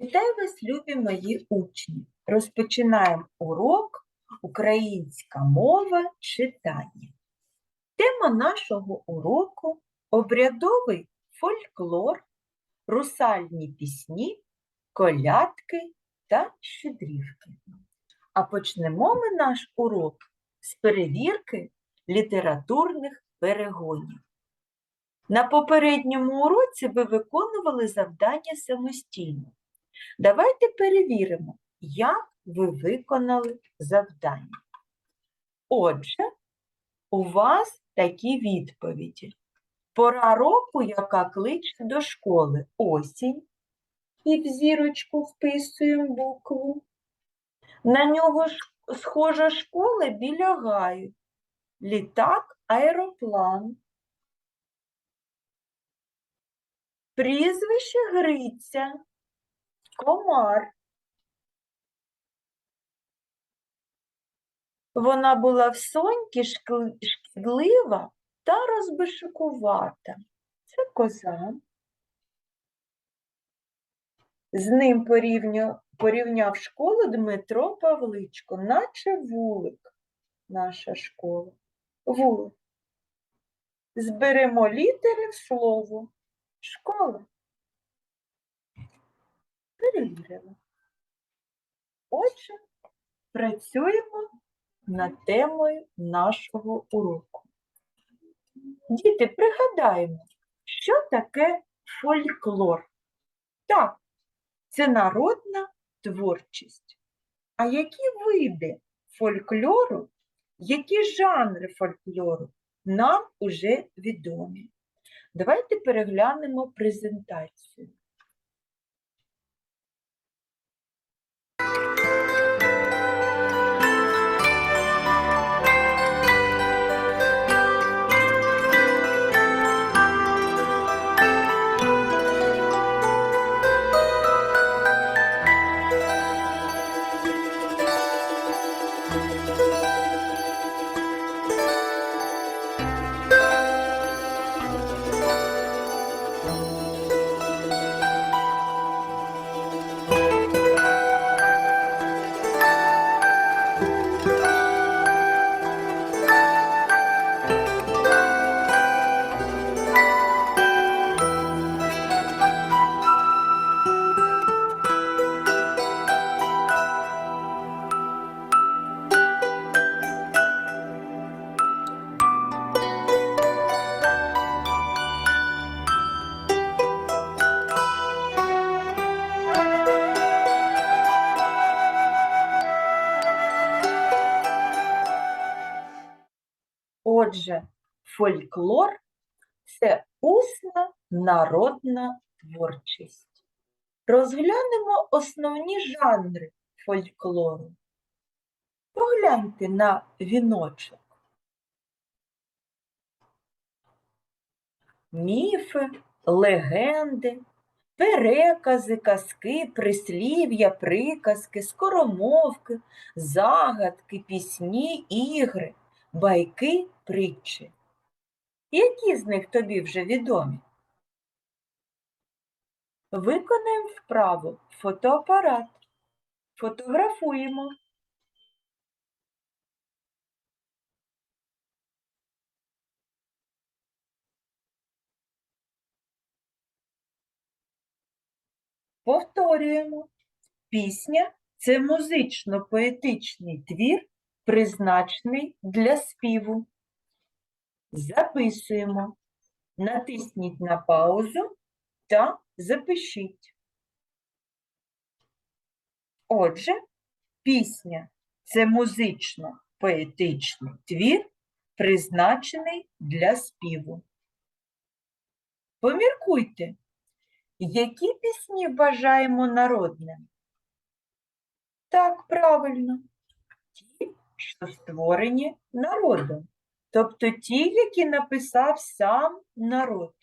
Вітаю вас, любі мої учні! Розпочинаємо урок Українська мова читання. Тема нашого уроку обрядовий фольклор, русальні пісні, колядки та щедрівки. А почнемо ми наш урок з перевірки літературних перегонів. На попередньому уроці ви виконували завдання самостійно. Давайте перевіримо, як ви виконали завдання. Отже, у вас такі відповіді. Пора року, яка кличе до школи осінь, і в зірочку вписуємо букву. На нього схожа школа біля гаю. Літак, аероплан. Прізвище Гриця. Комар. Вона була в соньки шкідлива та розбишукувата. Це коза. З ним порівняв, порівняв школу Дмитро Павличко, наче вулик наша школа. Вулик. Зберемо літери в слово. Школа. Перевірили. Отже, працюємо над темою нашого уроку. Діти, пригадаємо, що таке фольклор? Так, це народна творчість. А які види фольклору, які жанри фольклору нам уже відомі? Давайте переглянемо презентацію. Отже, фольклор це усна народна творчість. Розглянемо основні жанри фольклору. Погляньте на віночок. Міфи, легенди, перекази, казки, прислів'я, приказки, скоромовки, загадки, пісні, ігри байки, притчі. Які з них тобі вже відомі? Виконаємо вправу фотоапарат. Фотографуємо. Повторюємо. Пісня це музично-поетичний твір, призначений для співу. Записуємо. Натисніть на паузу та запишіть. Отже, пісня це музично-поетичний твір, призначений для співу. Поміркуйте, які пісні вважаємо народними? Так, правильно що створені народом, тобто ті, які написав сам народ.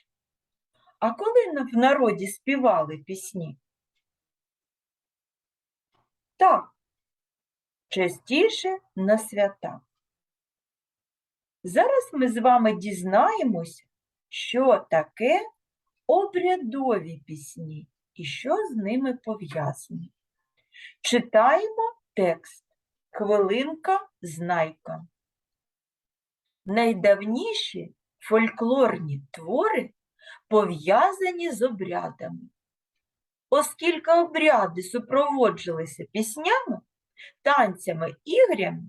А коли в народі співали пісні? Так, частіше на свята. Зараз ми з вами дізнаємося, що таке обрядові пісні і що з ними пов'язано. Читаємо текст. Хвилинка знайка. Найдавніші фольклорні твори пов'язані з обрядами. Оскільки обряди супроводжувалися піснями, танцями, іграми,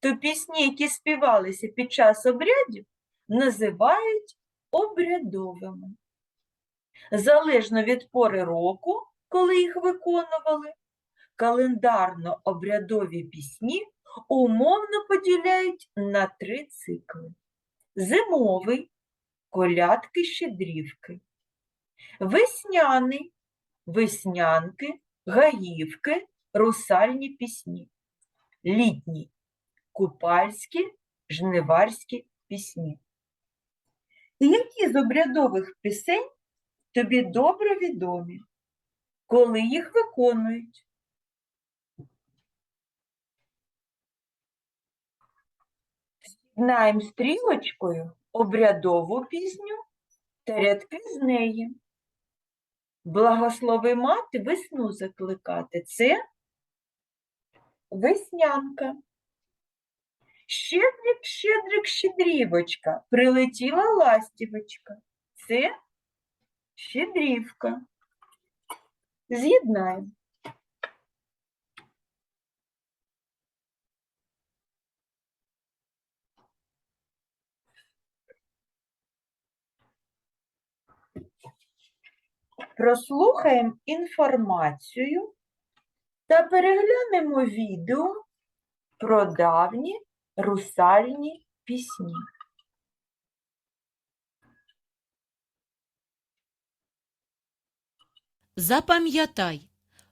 то пісні, які співалися під час обрядів, називають обрядовими. Залежно від пори року, коли їх виконували, календарно-обрядові пісні умовно поділяють на три цикли: зимовий, колядки, щедрівки, весняний, веснянки, гаївки, русальні пісні, літній, купальські, жниварські пісні. Які з обрядових пісень тобі добре відомі, коли їх виконують? Знаємо стрілочкою обрядову пісню та рядки з неї. Благослови мати весну закликати. Це веснянка. Щедрик, щедрик, щедрівочка, прилетіла ластівочка. Це щедрівка. З'єднаємо. Прослухаємо інформацію та переглянемо відео про давні русальні пісні. Запам'ятай,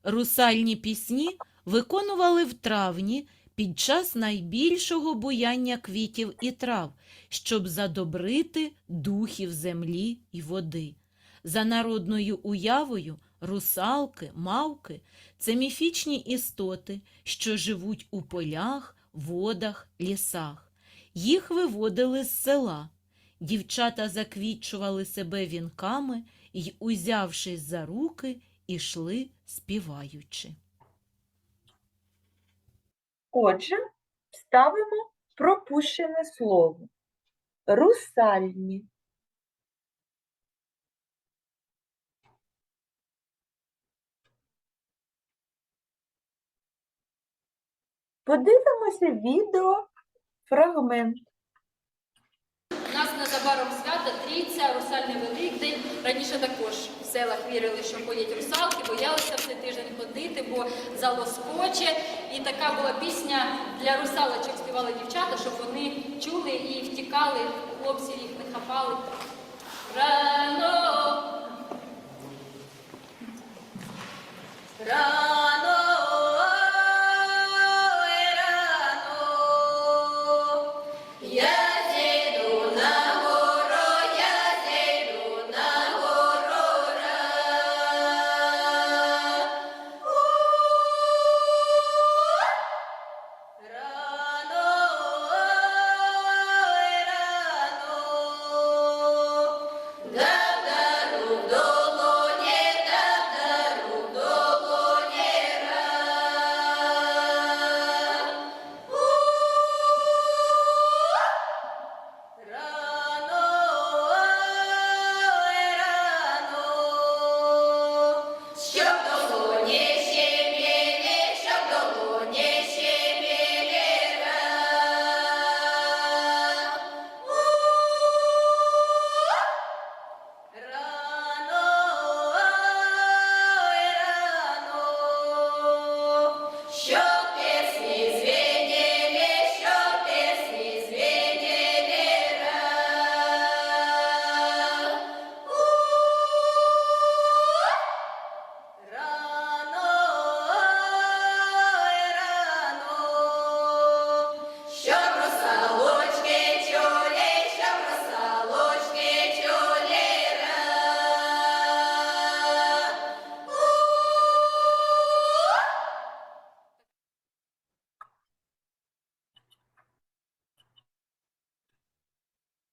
русальні пісні виконували в травні під час найбільшого буяння квітів і трав, щоб задобрити духів землі і води. За народною уявою, русалки, мавки це міфічні істоти, що живуть у полях, водах, лісах. Їх виводили з села. Дівчата заквітчували себе вінками й, узявшись за руки, ішли співаючи. Отже, ставимо пропущене слово. Русальні. Подивимося відео фрагмент. У нас незабаром свято Трійця, Русальний Великдень. Раніше також в селах вірили, що ходять русалки, боялися цей тиждень ходити, бо залоскоче. І така була пісня для русалочок співали дівчата, щоб вони чули і втікали, хлопців їх не хапали. Рано. Рано.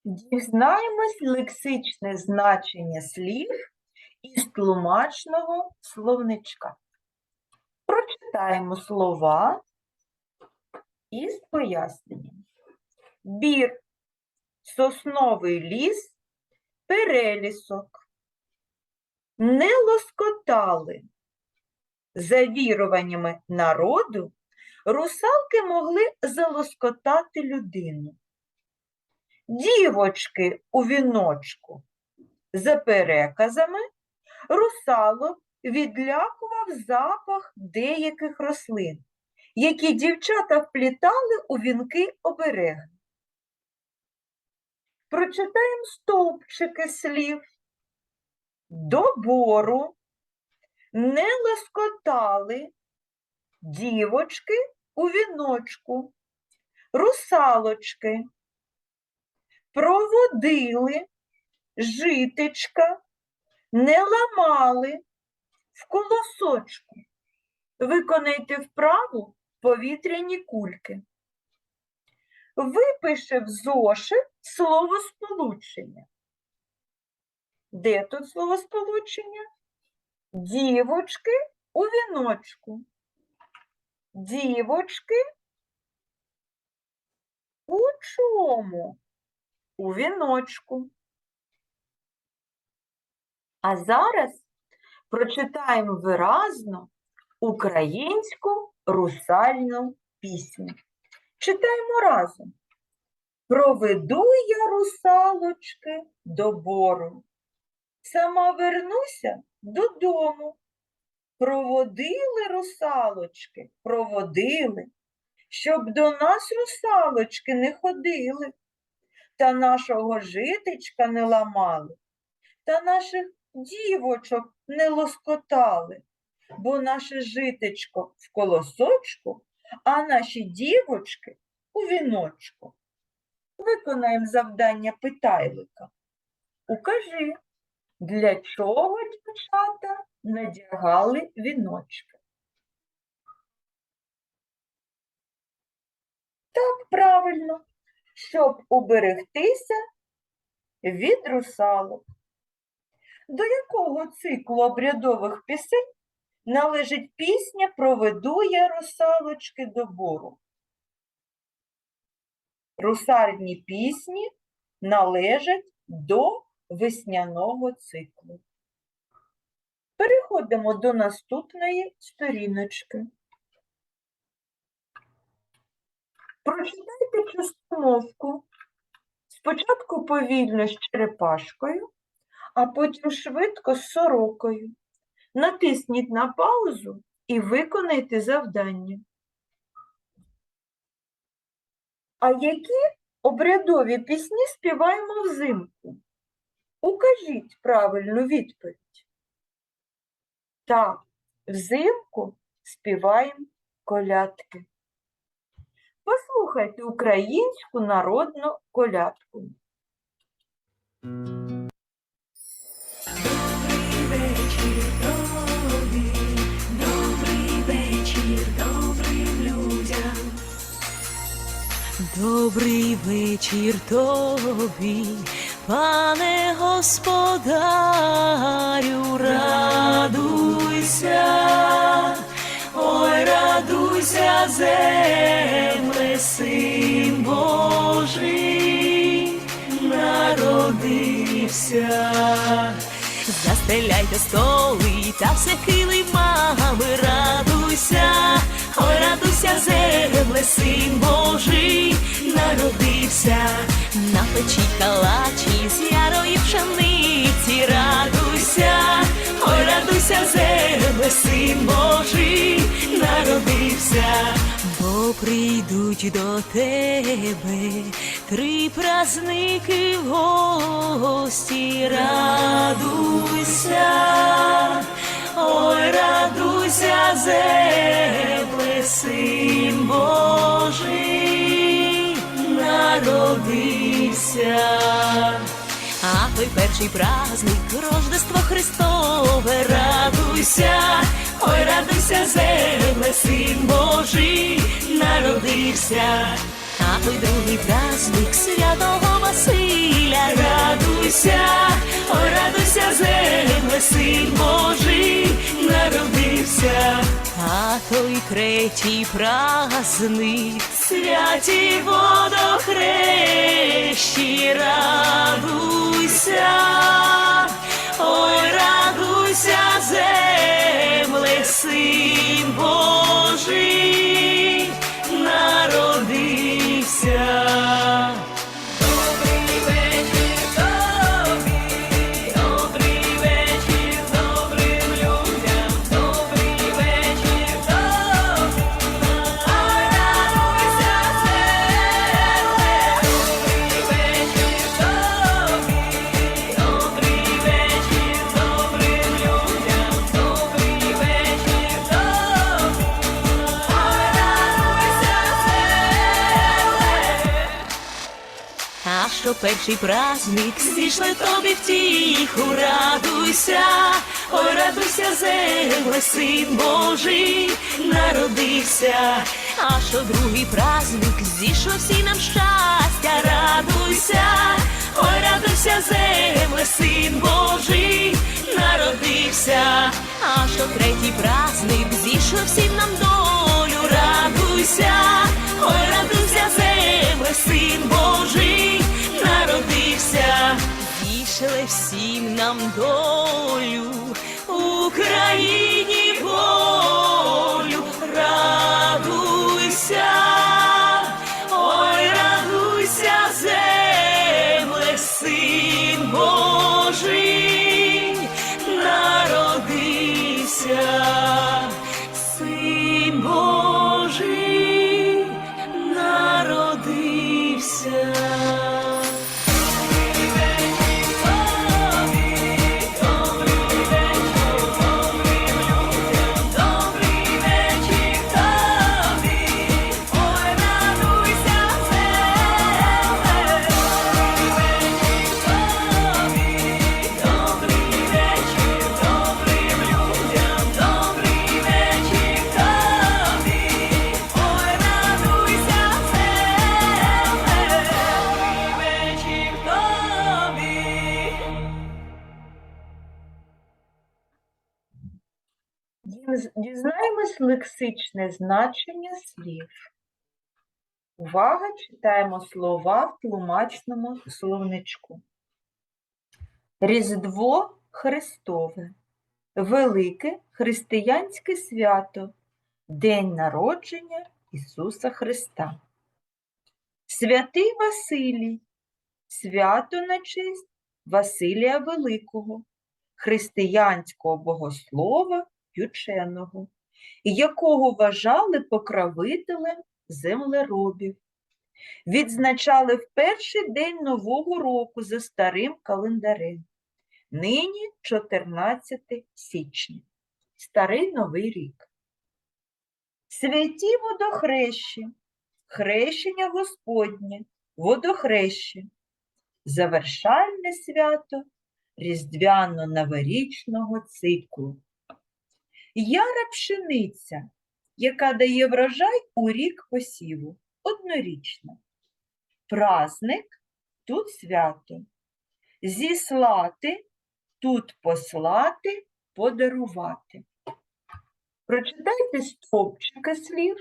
Дізнаємось лексичне значення слів із тлумачного словничка. Прочитаємо слова із поясненням. Бір, сосновий ліс, перелісок. Не лоскотали. За віруваннями народу, русалки могли залоскотати людину. Дівочки у віночку. За переказами, русалок відлякував запах деяких рослин, які дівчата вплітали у вінки обереги. Прочитаємо стовпчики слів. До бору не лоскотали дівочки у віночку, русалочки, проводили житечка, не ламали в колосочку. Виконайте вправу повітряні кульки. Випиши в зошит словосполучення. Де тут словосполучення? Дівочки у віночку. Дівочки у чому? У віночку. А зараз прочитаємо виразно українську русальну пісню. Читаємо разом. Проведу я русалочки до бору. Сама вернуся додому. Проводили русалочки, проводили, щоб до нас русалочки не ходили, та нашого житечка не ламали, та наших дівочок не лоскотали, бо наше житечко в колосочку, а наші дівочки у віночку. Виконаємо завдання питайлика. Укажи, для чого дівчата надягали віночки? Так, правильно, щоб уберегтися від русалок. До якого циклу обрядових пісень належить пісня «Проведу я русалочки до бору»? Русальні пісні належать до весняного циклу. Переходимо до наступної сторіночки. Прочитайте частомовку. Спочатку повільно з черепашкою, а потім швидко з сорокою. Натисніть на паузу і виконайте завдання. А які обрядові пісні співаємо взимку? Укажіть правильну відповідь. Так, взимку співаємо колядки. Послухайте українську народну колядку. вечір тобі, добрий вечір добрим людям. Добрий вечір тобі, пане господарю, радуйся, ой, радуйся, земле, син Божий, народився. Застеляйте столи та все килимами, радуйся, ой, радуйся, земле, син Божий, народився, напечіть калачі з ярої пшениці, радуйся, ой, радуйся, земле, син Божий, народився, бо прийдуть до тебе три праздники в гості, радуйся, ой, радуйся, земле, син Божий, народився. А той перший праздник, Рождество Христове, радуйся, ой, радуйся, земле, А той другий праздник святого Василя, радуйся. ой, радуйся, земле, син Божий народився. А той третій праздник, святі водохрещі, радуйся, ой, радуйся, земле, син Божий Перший праздник зійшли тобі втіху, радуйся, ой, радуйся, земле, син Божий народився. А що другий праздник зійшов всі нам щастя, радуйся, ой, радуйся, земле, син Божий зійшли всім нам долю, Україні лексичне значення слів. Увага, читаємо слова в тлумачному словничку. Різдво Христове, велике християнське свято, День народження Ісуса Христа. Святий Василій, свято на честь Василія Великого, християнського богослова ученого, якого вважали покровителем землеробів. Відзначали в перший день Нового року за старим календарем. Нині 14 січня. Старий Новий рік. Святі водохрещі, хрещення Господнє, водохрещі, завершальне свято Різдвяно-новорічного циклу. Яра пшениця, яка дає врожай у рік посіву, однорічна. Праздник тут свято. Зіслати тут послати, подарувати. Прочитайте стовпчики слів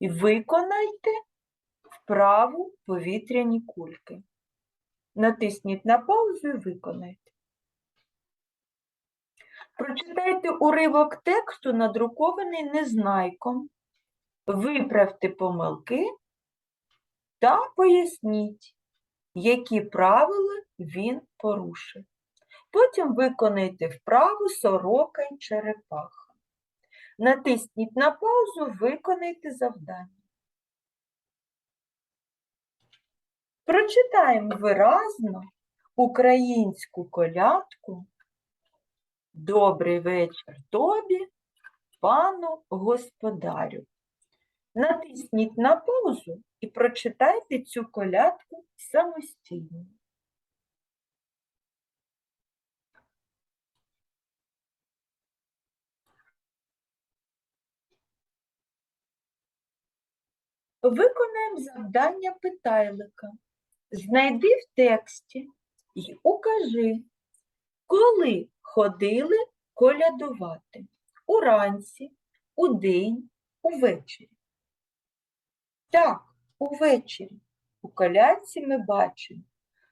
і виконайте вправу повітряні кульки. Натисніть на паузу і виконайте. Прочитайте уривок тексту, надрукований незнайком. Виправте помилки та поясніть, які правила він порушив. Потім виконайте вправу сорока й черепаха. Натисніть на паузу, виконайте завдання. Прочитаємо виразно українську колядку Добрий вечір тобі, пану господарю. Натисніть на паузу і прочитайте цю колядку самостійно. Виконаємо завдання питайлика. Знайди в тексті і укажи, коли ходили колядувати уранці, удень, увечері. Так, увечері. У колядці ми бачимо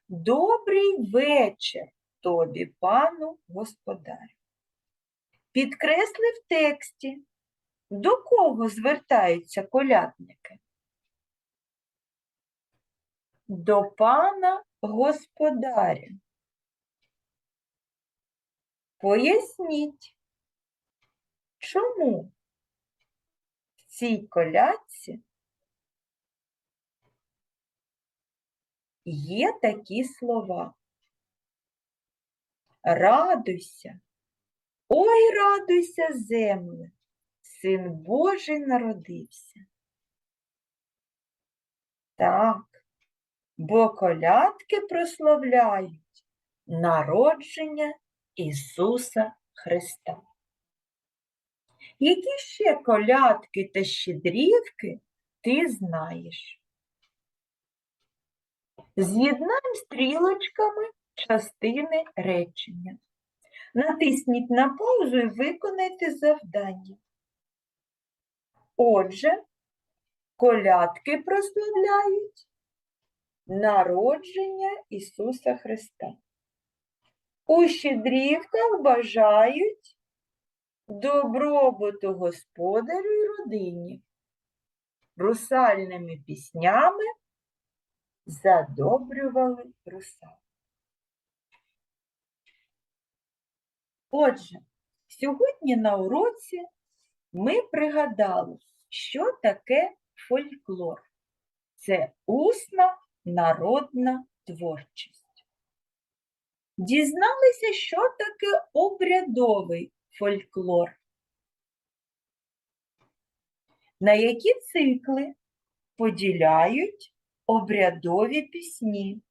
Добрий вечір тобі, пану господарю. Підкресли в тексті, до кого звертаються колядники? До пана господаря. Поясніть, чому в цій колядці є такі слова. Радуйся, ой, радуйся, земле, син Божий народився. Так, бо колядки прославляють народження Ісуса Христа. Які ще колядки та щедрівки ти знаєш? З'єднаємо стрілочками частини речення. Натисніть на паузу і виконайте завдання. Отже, колядки прославляють народження Ісуса Христа. У щедрівках бажають добробуту господарю і родині, русальними піснями задобрювали русал. Отже, сьогодні на уроці ми пригадали, що таке фольклор. Це усна народна творчість. Дізналися, що таке обрядовий фольклор. На які цикли поділяють обрядові пісні,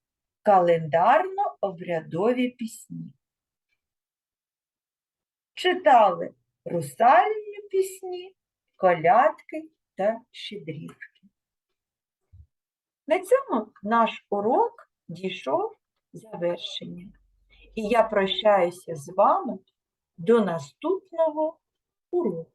календарно-обрядові пісні. Читали русальні пісні, колядки та щедрівки. На цьому наш урок дійшов завершення. І я прощаюся з вами до наступного уроку.